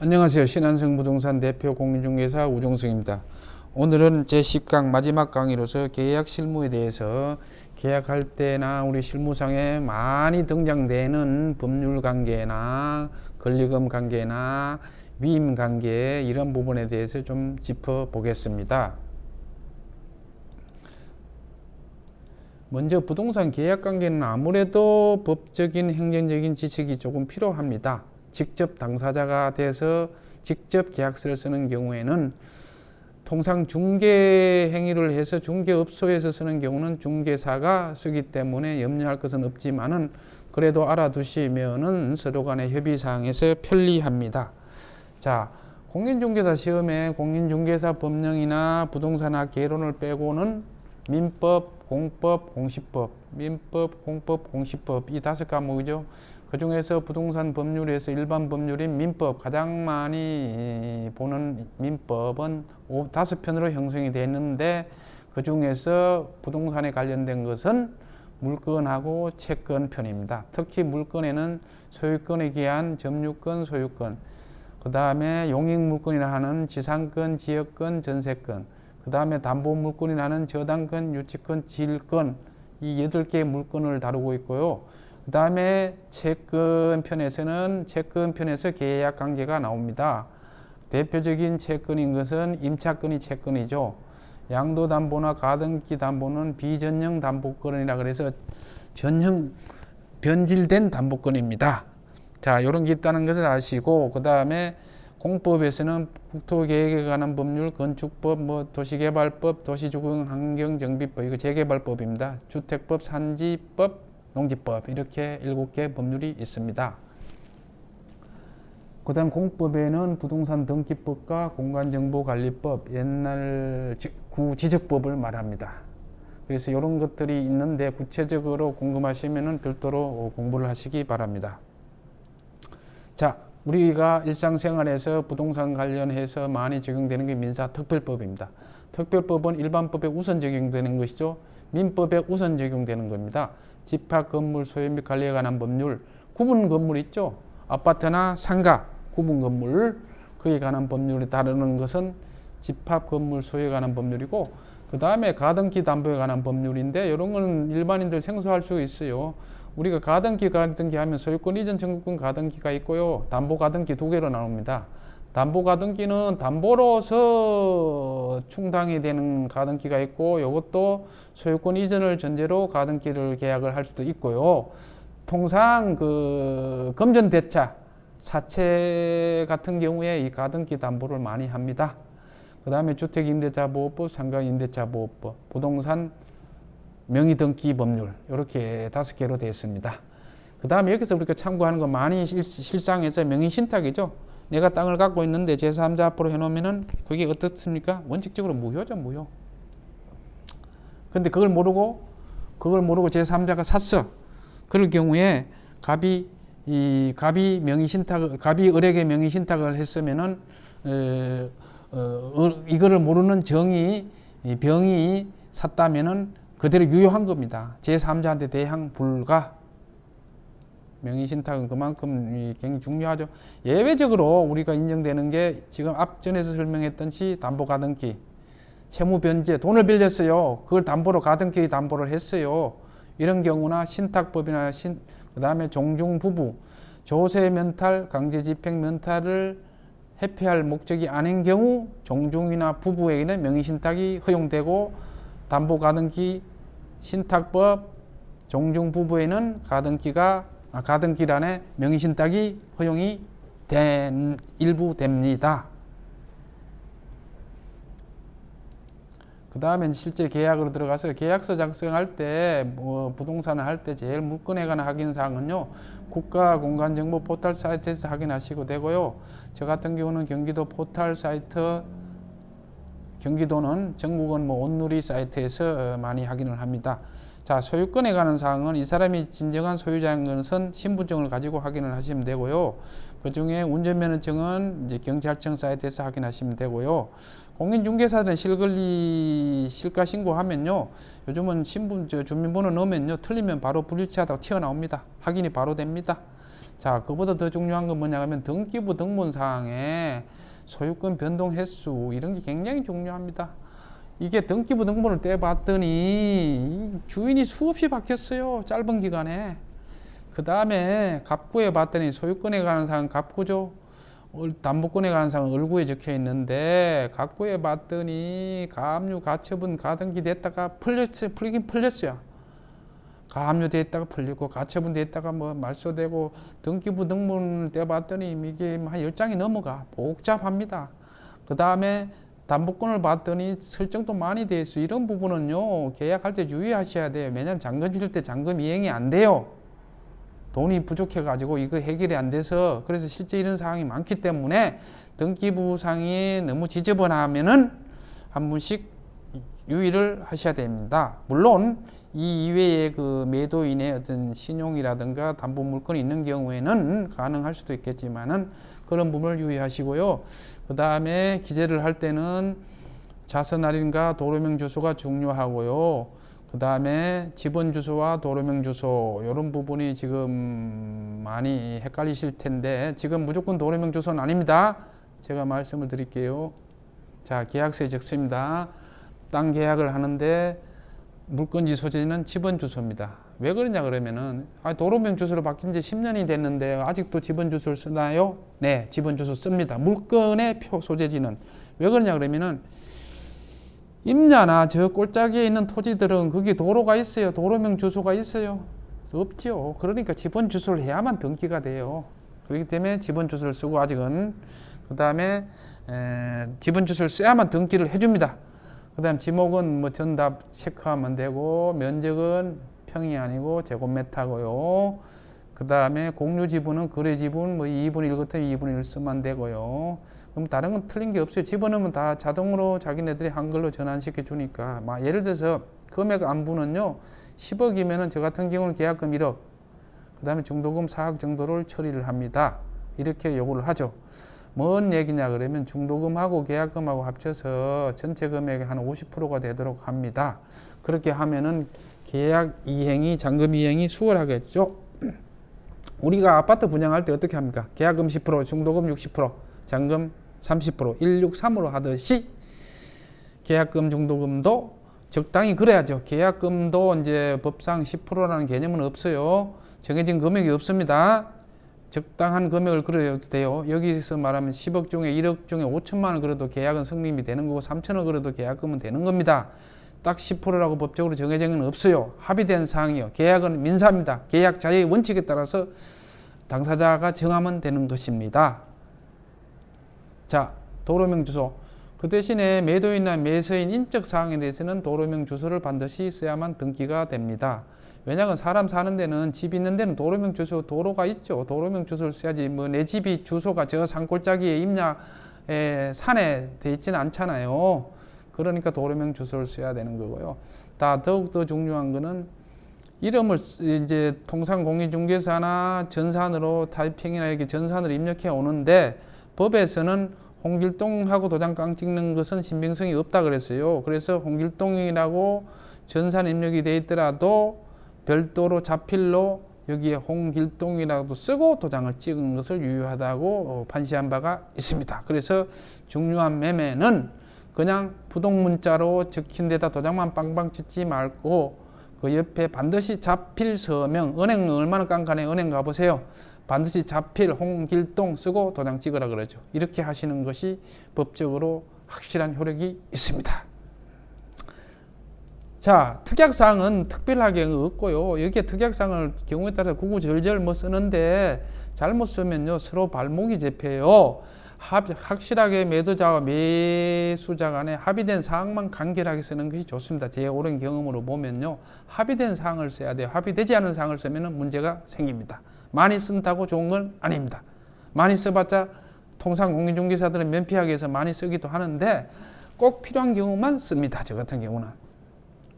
안녕하세요. 신한성 부동산 대표 공인중개사 우종승입니다. 오늘은 제 10강 마지막 강의로서 계약 실무에 대해서 계약할 때나 우리 실무상에 많이 등장되는 법률 관계나 권리금 관계나 위임 관계 이런 부분에 대해서 좀 짚어 보겠습니다. 먼저 부동산 계약 관계는 아무래도 법적인 행정적인 지식이 조금 필요합니다. 직접 당사자가 돼서 직접 계약서를 쓰는 경우에는 통상 중개 행위를 해서 중개업소에서 쓰는 경우는 중개사가 쓰기 때문에 염려할 것은 없지만은 그래도 알아두시면은 서로 간의 협의 사항에서 편리합니다. 자, 공인중개사 시험에 공인중개사 법령이나 부동산학 개론을 빼고는 민법, 공법, 공시법, 민법, 공법, 공시법 이 다섯 과목이죠. 그 중에서 부동산 법률에서 일반 법률인 민법 가장 많이 보는 민법은 오- 다섯 편으로 형성이 되는데 그 중에서 부동산에 관련된 것은 물건하고 채권 편입니다. 특히 물건에는 소유권에 기한 점유권, 소유권, 그 다음에 용익물건이라 하는 지상권, 지역권, 전세권, 그 다음에 담보물건이라 는 저당권, 유치권, 질권 이 여덟 개의 물건을 다루고 있고요. 그 다음에 채권 편에서는 채권 편에서 계약 관계가 나옵니다. 대표적인 채권인 것은 임차권이 채권이죠. 양도담보나 가등기 담보는 비전형 담보권이라 그래서 전형 변질된 담보권입니다. 자, 이런 게 있다는 것을 아시고 그 다음에 공법에서는 국토계획에 관한 법률, 건축법, 뭐 도시개발법, 도시주거환경정비법 이거 재개발법입니다. 주택법, 산지법, 농지법 이렇게 일곱 개 법률이 있습니다. 그 다음 공법에는 부동산 등기법과 공간정보관리법, 옛날 지- 구지적법을 말합니다. 그래서 이런 것들이 있는데 구체적으로 궁금하시면은 별도로 공부를 하시기 바랍니다. 자, 우리가 일상생활에서 부동산 관련해서 많이 적용되는 게 민사특별법입니다. 특별법은 일반법에 우선 적용되는 것이죠. 민법에 우선 적용되는 겁니다. 집합 건물 소유 및 관리에 관한 법률, 구분 건물 있죠. 아파트나 상가 구분 건물 그에 관한 법률을 다루는 것은 집합 건물 소유에 관한 법률이고 그 다음에 가등기 담보에 관한 법률인데 이런 거는 일반인들 생소할 수 있어요. 우리가 가등기 가등기 하면 소유권 이전 청구권 가등기가 있고요. 담보 가등기 두 개로 나옵니다. 담보 가등기는 담보로서 충당이 되는 가등기가 있고 이것도 소유권 이전을 전제로 가등기를 계약을 할 수도 있고요. 통상 그 금전 대차 사채 같은 경우에 이 가등기 담보를 많이 합니다. 그 다음에 주택임대차보호법, 상가임대차보호법, 부동산 명의등기 법률 이렇게 다섯 개로 되어 있습니다. 그 다음에 여기서 우리가 참고하는 거 많이 실, 실상에서 명의신탁이죠. 내가 땅을 갖고 있는데 제3자 앞으로 해놓으면은 그게 어떻습니까? 원칙적으로 무효죠, 무효. 근데 그걸 모르고 그걸 모르고 제3자가 샀어. 그럴 경우에 갑이 이 갑이 명의 신탁 갑이 을에게 명의 신탁을 했으면은 어, 어, 이거를 모르는 정이 이 병이 샀다면은 그대로 유효한 겁니다. 제3자한테 대항 불가. 명의 신탁은 그만큼 이 굉장히 중요하죠. 예외적으로 우리가 인정되는 게 지금 앞전에서 설명했던 시 담보 가등기, 채무 변제, 돈을 빌렸어요. 그걸 담보로 가등기 담보를 했어요. 이런 경우나 신탁법이나 신, 그 다음에 종중 부부, 조세 면탈, 강제 집행 면탈을 회피할 목적이 아닌 경우 종중이나 부부에게는 명의 신탁이 허용되고 담보 가등기 신탁법 종중 부부에는 가등기가 아, 가등기란에 명의 신탁이 허용이 된 일부 됩니다. 그 다음에 실제 계약으로 들어가서 계약서 작성할 때, 뭐, 부동산을 할 때 제일 물건에 관한 확인 사항은요, 국가공간정보 포털 사이트에서 확인하시고 되고요. 저 같은 경우는 경기도 포털 사이트, 경기도는 전국은 뭐 온누리 사이트에서 어, 많이 확인을 합니다. 자, 소유권에 관한 사항은 이 사람이 진정한 소유자인 것은 신분증을 가지고 확인을 하시면 되고요. 그 중에 운전면허증은 이제 경찰청 사이트에서 확인하시면 되고요. 공인중개사들은 실권리 실가 신고하면요. 요즘은 신분 저 주민번호 넣으면요. 틀리면 바로 불일치하다고 튀어나옵니다. 확인이 바로 됩니다. 자, 그보다 더 중요한 건 뭐냐 하면 등기부 등본 사항에 소유권 변동 횟수 이런 게 굉장히 중요합니다. 이게 등기부 등본을 떼봤더니 주인이 수없이 바뀌었어요. 짧은 기간에. 그 다음에 갑구에 봤더니 소유권에 관한 사항 갑구죠. 얼- 담보권에 관한 사항 얼구에 적혀 있는데 갑구에 봤더니 가압류 가처분 가등기 됐다가 풀렸어요. 풀리긴 풀렸어요. 가압류 됐다가 풀리고 가처분 됐다가 뭐 말소되고 등기부 등본을 떼봤더니 이게 한 10장이 넘어가 복잡합니다. 그 다음에 담보권을 봤더니 설정도 많이 돼 있어. 이런 부분은요 계약할 때 주의하셔야 돼요. 왜냐하면 잔금 줄때 잔금 이행이 안 돼요. 돈이 부족해 가지고 이거 해결이 안 돼서 그래서 실제 이런 상황이 많기 때문에 등기부상이 너무 지저분하면은 한 분씩 유의를 하셔야 됩니다. 물론 이 이외에 그 매도인의 어떤 신용이라든가 담보 물건이 있는 경우에는 가능할 수도 있겠지만은 그런 부분을 유의하시고요. 그 다음에 기재를 할 때는 자선 할인과 도로명 주소가 중요하고요. 그 다음에 집원 주소와 도로명 주소 이런 부분이 지금 많이 헷갈리실 텐데 지금 무조건 도로명 주소는 아닙니다. 제가 말씀을 드릴게요. 자 계약서에 적습니다. 땅 계약을 하는데 물건지 소재는 집원 주소입니다. 왜 그러냐 그러면은 아, 도로명 주소로 바뀐 지 10년이 됐는데 아직도 집원 주소를 쓰나요? 네, 집원 주소 씁니다. 물건의 표 소재지는 왜 그러냐 그러면은 임야나 저 꼴짜기에 있는 토지들은 거기 도로가 있어요. 도로명 주소가 있어요. 없지요. 그러니까 집원 주소를 해야만 등기가 돼요. 그렇기 때문에 집원 주소를 쓰고 아직은 그 다음에 집원 주소를 써야만 등기를 해줍니다. 그 다음 지목은 뭐 전답 체크하면 되고 면적은 평이 아니고 제곱미터고요. 그 다음에 공유 지분은 거래 지분 뭐 2분의 1 같으면 2분의 1 쓰면 되고요. 그럼 다른 건 틀린 게 없어요. 집어넣으면 다 자동으로 자기네들이 한글로 전환시켜 주니까. 막 예를 들어서 금액 안부는요. 10억이면은 저 같은 경우는 계약금 1억. 그 다음에 중도금 4억 정도를 처리를 합니다. 이렇게 요구를 하죠. 뭔 얘기냐 그러면 중도금하고 계약금하고 합쳐서 전체 금액의 한 50%가 되도록 합니다. 그렇게 하면은 계약 이행이 잔금 이행이 수월하겠죠. 우리가 아파트 분양할 때 어떻게 합니까? 계약금 10%, 중도금 60%, 잔금 30%, 163으로 하듯이 계약금 중도금도 적당히 그래야죠. 계약금도 이제 법상 10%라는 개념은 없어요. 정해진 금액이 없습니다. 적당한 금액을 그려도 돼요. 여기서 말하면 10억 중에 1억 중에 5천만 원 그래도 계약은 성립이 되는 거고 3천억 그래도 계약금은 되는 겁니다. 딱 10%라고 법적으로 정해진 건 없어요. 합의된 사항이요. 계약은 민사입니다. 계약 자의 원칙에 따라서 당사자가 정하면 되는 것입니다. 자, 도로명 주소. 그 대신에 매도인이나 매수인 인적 사항에 대해서는 도로명 주소를 반드시 써야만 등기가 됩니다. 왜냐하면 사람 사는 데는 집 있는 데는 도로명 주소 도로가 있죠. 도로명 주소를 써야지 뭐 내 집이 주소가 저 산골짜기에 임야에 산에 돼 있지는 않잖아요. 그러니까 도로명 주소를 써야 되는 거고요. 다 더욱더 중요한 거는 이름을 이제 통상 공인중개사나 전산으로 타이핑이나 이렇게 전산으로 입력해 오는데 법에서는 홍길동하고 도장깡 찍는 것은 신빙성이 없다 그랬어요. 그래서 홍길동이라고 전산 입력이 돼 있더라도 별도로 자필로 여기에 홍길동이라고 쓰고 도장을 찍은 것을 유효하다고 어, 판시한 바가 있습니다. 그래서 중요한 매매는 그냥 부동문자로 적힌 데다 도장만 빵빵 찍지 말고 그 옆에 반드시 자필 서명 은행 얼마나 깐깐해 은행 가보세요. 반드시 자필 홍길동 쓰고 도장 찍으라 그러죠. 이렇게 하시는 것이 법적으로 확실한 효력이 있습니다. 자, 특약사항은 특별하게 없고요. 여기에 특약사항을 경우에 따라 구구절절 뭐 쓰는데 잘못 쓰면요 서로 발목이 잡혀요. 합, 확실하게 매도자와 매수자 간에 합의된 사항만 간결하게 쓰는 것이 좋습니다. 제 오랜 경험으로 보면요. 합의된 사항을 써야 돼요. 합의되지 않은 사항을 쓰면 문제가 생깁니다. 많이 쓴다고 좋은 건 아닙니다. 많이 써봤자 통상 공인중개사들은 면피하기 위해서 많이 쓰기도 하는데 꼭 필요한 경우만 씁니다. 저 같은 경우는.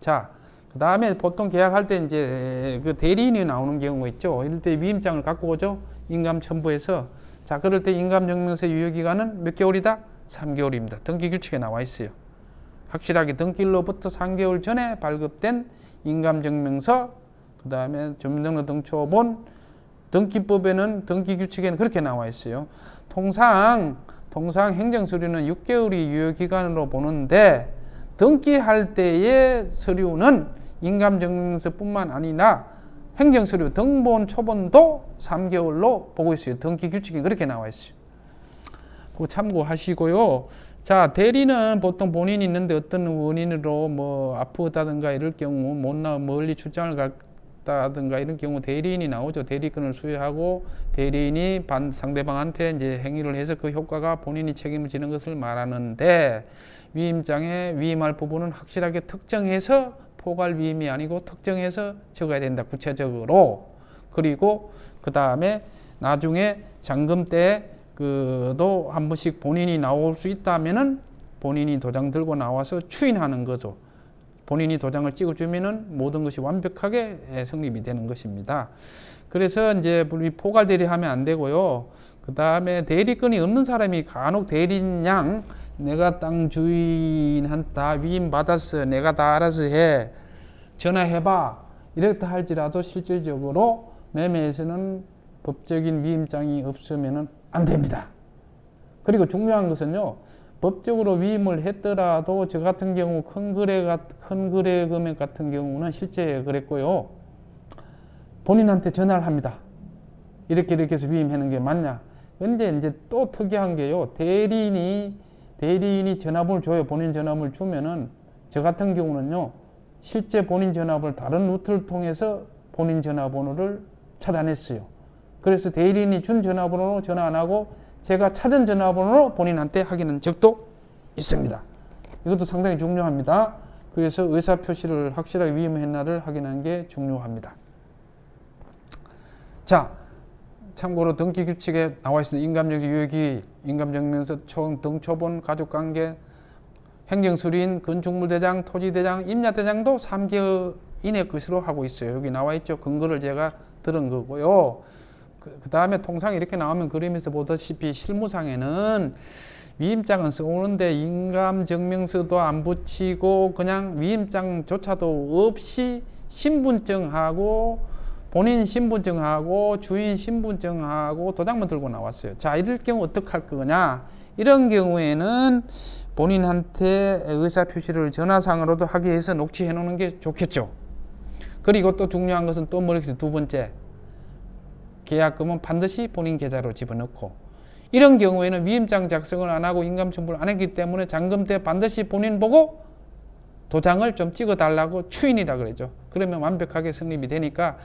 자, 그 다음에 보통 계약할 때 이제 그 대리인이 나오는 경우가 있죠. 이럴 때 위임장을 갖고 오죠. 인감 첨부해서. 자, 그럴 때 인감증명서 유효기간은 몇 개월이다? 3개월입니다. 등기 규칙에 나와 있어요. 확실하게 등기로부터 3개월 전에 발급된 인감증명서, 그 다음에 주민등록 등초본 등기법에는 등기 규칙에는 그렇게 나와 있어요. 통상 통상 행정 서류는 6개월이 유효 기간으로 보는데 등기할 때의 서류는 인감증명서뿐만 아니라 행정서류 등본 초본도 3개월로 보고 있어요. 등기 규칙이 그렇게 나와 있어요. 그거 참고하시고요. 자, 대리는 보통 본인이 있는데 어떤 원인으로 뭐 아프다든가 이럴 경우 못 나 멀리 출장을 갔다든가 이런 경우 대리인이 나오죠. 대리권을 수여하고 대리인이 반 상대방한테 이제 행위를 해서 그 효과가 본인이 책임을 지는 것을 말하는데 위임장에 위임할 부분은 확실하게 특정해서 포괄 위임이 아니고 특정해서 적어야 된다. 구체적으로. 그리고 그 다음에 나중에 잔금 때 그도 한 번씩 본인이 나올 수 있다면은 본인이 도장 들고 나와서 추인하는 거죠. 본인이 도장을 찍어주면은 모든 것이 완벽하게 예, 성립이 되는 것입니다. 그래서 이제 포괄 대리하면 안 되고요. 그 다음에 대리권이 없는 사람이 간혹 대리인 양 내가 땅 주인한테 위임 받았어. 내가 다 알아서 해. 전화해봐. 이렇다 할지라도 실질적으로 매매에서는 법적인 위임장이 없으면은 안 됩니다. 그리고 중요한 것은요. 법적으로 위임을 했더라도 저 같은 경우 큰 거래 큰 거래 금액 같은 경우는 실제 그랬고요. 본인한테 전화를 합니다. 이렇게 이렇게 해서 위임하는 게 맞냐? 근데 이제 또 특이한 게요. 대리인이 대리인이 전화번호를 줘요. 본인 전화번호를 주면은 저 같은 경우는요. 실제 본인 전화번호를 다른 루트를 통해서 본인 전화번호를 차단했어요. 그래서 대리인이 준 전화번호로 전화 안 하고 제가 찾은 전화번호로 본인한테 확인한 적도 있습니다. 이것도 상당히 중요합니다. 그래서 의사 표시를 확실하게 위임했나를 확인하는 게 중요합니다. 자, 참고로 등기 규칙에 나와 있는 인감정 유효기, 인감증명서, 총 등초본, 가족관계, 행정수리인, 건축물대장, 토지대장, 임야대장도 3개월 이내 것으로 하고 있어요. 여기 나와 있죠. 근거를 제가 들은 거고요. 그, 그 다음에 통상 이렇게 나오면 그림에서 보다시피 실무상에는 위임장은 써오는데 인감증명서도 안 붙이고 그냥 위임장조차도 없이 신분증하고 본인 신분증하고 주인 신분증하고 도장만 들고 나왔어요. 자, 이럴 경우 어떻게 할 거냐? 이런 경우에는 본인한테 의사 표시를 전화상으로도 하기 위해서 녹취해 놓는 게 좋겠죠. 그리고 또 중요한 것은 또 머릿속에 두 번째. 계약금은 반드시 본인 계좌로 집어넣고 이런 경우에는 위임장 작성을 안 하고 인감 첨부를 안 했기 때문에 잔금 때 반드시 본인 보고 도장을 좀 찍어 달라고 추인이라 그러죠. 그러면 완벽하게 성립이 되니까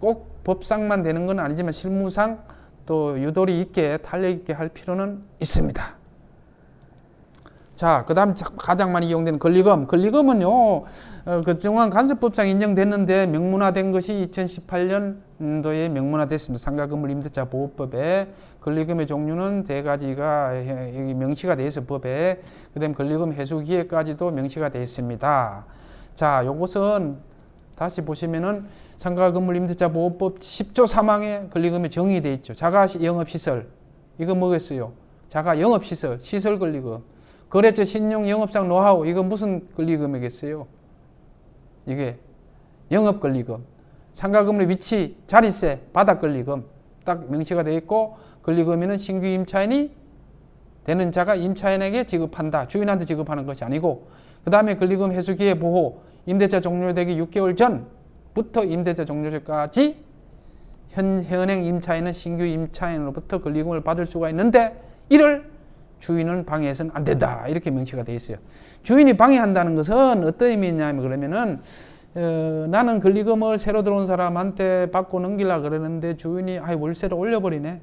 꼭 법상만 되는 건 아니지만 실무상 또 유도리 있게 탄력 있게 할 필요는 있습니다. 자, 그 다음 가장 많이 이용되는 권리금. 권리금은요, 어, 그 중앙 간섭법상 인정됐는데 명문화된 것이 2018년도에 명문화됐습니다. 상가건물 임대차 보호법에 권리금의 종류는 네 가지가 명시가 되어 있어 법에. 그 다음 권리금 해수 기획까지도 명시가 되어 있습니다. 자, 요것은 다시 보시면은 상가 건물 임대차 보호법 10조 3항에 권리금이 정의되어 있죠. 자가 영업 시설. 이거 뭐겠어요? 자가 영업 시설, 시설 권리금. 거래처 신용 영업상 노하우. 이거 무슨 권리금이겠어요? 이게 영업 권리금. 상가 건물의 위치, 자리세, 바닥 권리금. 딱 명시가 되어 있고 권리금에는 신규 임차인이 되는 자가 임차인에게 지급한다. 주인한테 지급하는 것이 아니고 그 다음에 권리금 해수기의 보호. 임대차 종료되기 6개월 전부터 임대차 종료전까지 현, 현행 임차인은 신규 임차인으로부터 권리금을 받을 수가 있는데 이를 주인은 방해해서는 안 된다. 이렇게 명시가 되어 있어요. 주인이 방해한다는 것은 어떤 의미냐면 그러면은 어, 나는 권리금을 새로 들어온 사람한테 받고 넘기려 그러는데 주인이 아 월세를 올려버리네.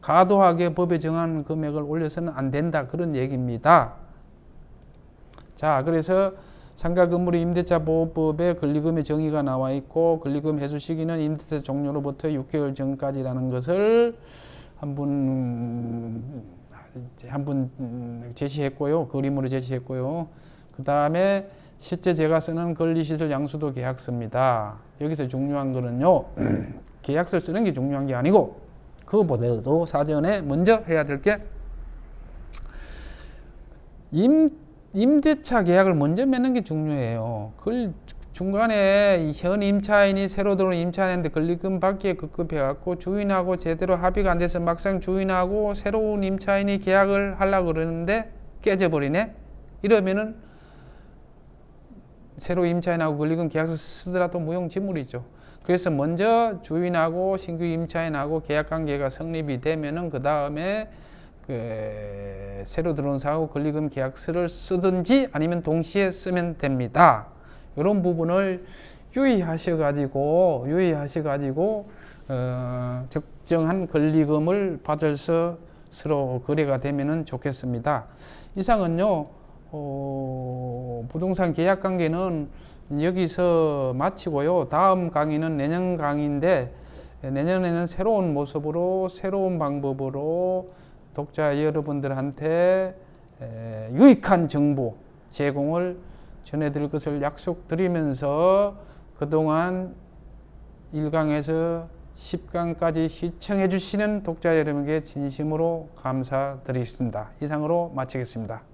과도하게 법에 정한 금액을 올려서는 안 된다. 그런 얘기입니다. 자, 그래서 상가 건물의 임대차 보호법에 권리금의 정의가 나와 있고 권리금 해수 시기는 임대차 종료로부터 6개월 전까지라는 것을 한분 한 분 제시했고요. 그림으로 제시했고요. 그 다음에 실제 제가 쓰는 권리시설 양수도 계약서입니다. 여기서 중요한 거는요. 계약서를 쓰는 게 중요한 게 아니고 그보다도 사전에 먼저 해야 될게 임, 임대차 계약을 먼저 맺는 게 중요해요. 그걸 중간에 이현 임차인이 새로 들어온 임차인한테 권리금 받기에 급급해갖고 주인하고 제대로 합의가 안 돼서 막상 주인하고 새로운 임차인이 계약을 하려고 그러는데 깨져버리네. 이러면은 새로 임차인하고 권리금 계약서 쓰더라도 무용지물이죠. 그래서 먼저 주인하고 신규 임차인하고 계약 관계가 성립이 되면은 그 다음에 그 새로 들어온 사하고 권리금 계약서를 쓰든지 아니면 동시에 쓰면 됩니다. 이런 부분을 유의하셔 가지고 유의하셔 가지고 어, 적정한 권리금을 받아서 서로 거래가 되면은 좋겠습니다. 이상은요 어, 부동산 계약 관계는 여기서 마치고요. 다음 강의는 내년 강의인데 내년에는 새로운 모습으로 새로운 방법으로 독자 여러분들한테 에, 유익한 정보 제공을 전해드릴 것을 약속드리면서 그동안 1강에서 10강까지 시청해 주시는 독자 여러분께 진심으로 감사드리겠습니다. 이상으로 마치겠습니다.